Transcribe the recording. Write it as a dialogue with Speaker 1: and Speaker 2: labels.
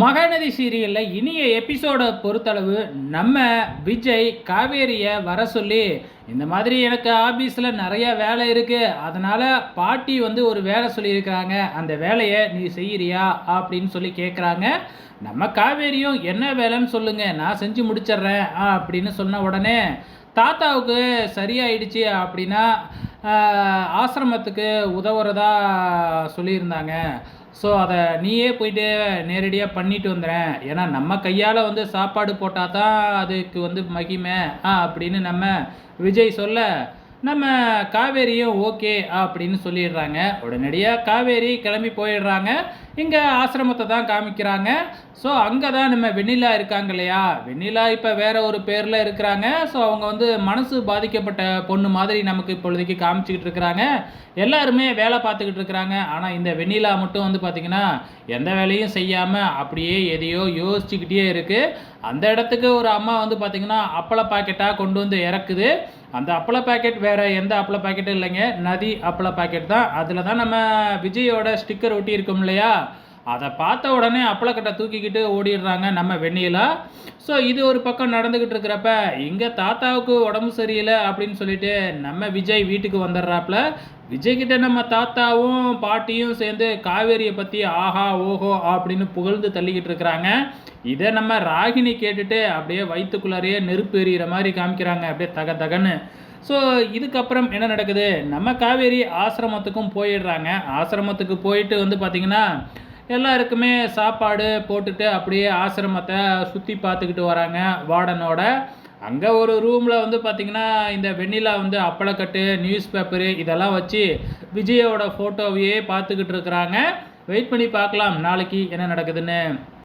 Speaker 1: மகாநதி சீரியலில் இனிய எபிசோடை பொறுத்தளவு நம்ம விஜய் காவேரியை வர சொல்லி இந்த மாதிரி எனக்கு ஆஃபீஸில் நிறைய வேலை இருக்குது அதனால் பாட்டி வந்து ஒரு வேலை சொல்லியிருக்கிறாங்க. அந்த வேலையை நீ செய்கிறியா அப்படின்னு சொல்லி கேட்குறாங்க நம்ம காவேரியும் என்ன வேலைன்னு சொல்லுங்கள் நான் செஞ்சு முடிச்சிட்றேன் அப்படின்னு சொன்ன உடனே தாத்தாவுக்கு சரியாயிடுச்சு அப்படின்னா ஆசிரமத்துக்கு உதவுறதா சொல்லியிருந்தாங்க. ஸோ அதை நீயே போயிட்டு நேரடியாக பண்ணிட்டு வந்துடுறேன் ஏன்னா நம்ம கையால் வந்து சாப்பாடு போட்டால் தான் அதுக்கு வந்து மகிமை ஆ அப்படின்னு நம்ம விஜய் சொல்ல நம்ம காவேரியும் ஓகே அப்படின்னு சொல்லிடுறாங்க. உடனடியாக காவேரி கிளம்பி போயிடுறாங்க. இங்கே ஆசிரமத்தை தான் காமிக்கிறாங்க. ஸோ அங்கே தான் நம்ம வெண்ணிலா இருக்காங்க இல்லையா? வெண்ணிலா இப்போ வேற ஒரு பேரில் இருக்கிறாங்க. ஸோ அவங்க வந்து மனசு பாதிக்கப்பட்ட பொண்ணு மாதிரி நமக்கு இப்பொழுதைக்கு காமிச்சிக்கிட்டு இருக்கிறாங்க. எல்லாருமே வேலை பார்த்துக்கிட்டு இருக்கிறாங்க. ஆனால் இந்த வெண்ணிலா மட்டும் வந்து பார்த்திங்கன்னா எந்த வேலையும் செய்யாமல் அப்படியே எதையோ யோசிச்சுக்கிட்டே இருக்குது அந்த இடத்துக்கு ஒரு அம்மா வந்து பார்த்திங்கன்னா அப்பள பாக்கெட்டாக கொண்டு வந்து இறக்குது. அந்த அப்பள பாக்கெட் வேறு எந்த அப்பள பாக்கெட்டும் இல்லைங்க? நதி அப்பள பாக்கெட் தான். அதில் தான் நம்ம விஜயோட ஸ்டிக்கர் ஒட்டி இல்லையா? அதை பார்த்த உடனே அப்பளக்கட்டை தூக்கிக்கிட்டு ஓடிடுறாங்க நம்ம வெண்ணிலா. ஸோ இது ஒரு பக்கம் நடந்துக்கிட்டு இருக்கிறப்ப இங்கே தாத்தாவுக்கு உடம்பு சரியில்லை அப்படின்னு சொல்லிட்டு நம்ம விஜய் வீட்டுக்கு வந்துடுறாப்புல. விஜய்கிட்ட நம்ம தாத்தாவும் பாட்டியும் சேர்ந்து காவேரியை பற்றி ஆஹா ஓஹோ அப்படின்னு புகழ்ந்து தள்ளிக்கிட்டு இருக்கிறாங்க. இதை நம்ம ராகினி கேட்டுட்டு அப்படியே வயிற்றுக்குள்ளாரையே நெருப்பு எறிகிற மாதிரி காமிக்கிறாங்க அப்படியே தக தகன்னு. ஸோ இதுக்கப்புறம் என்ன நடக்குது? நம்ம காவேரி ஆசிரமத்துக்கும் போயிடுறாங்க. ஆசிரமத்துக்கு போயிட்டு வந்து பார்த்திங்கன்னா எல்லாருக்குமே சாப்பாடு போட்டுட்டு அப்படியே ஆசிரமத்தை சுற்றி பார்த்துக்கிட்டு வராங்க வார்டனோட. அங்கே ஒரு ரூமில் வந்து பார்த்திங்கன்னா இந்த வெண்ணிலா வந்து அப்பளக்கட்டு நியூஸ் பேப்பரு இதெல்லாம் வச்சு விஜயோட ஃபோட்டோவையே பார்த்துக்கிட்டு இருக்கிறாங்க. வெயிட் பண்ணி பார்க்கலாம் நாளைக்கு என்ன நடக்குதுன்னு.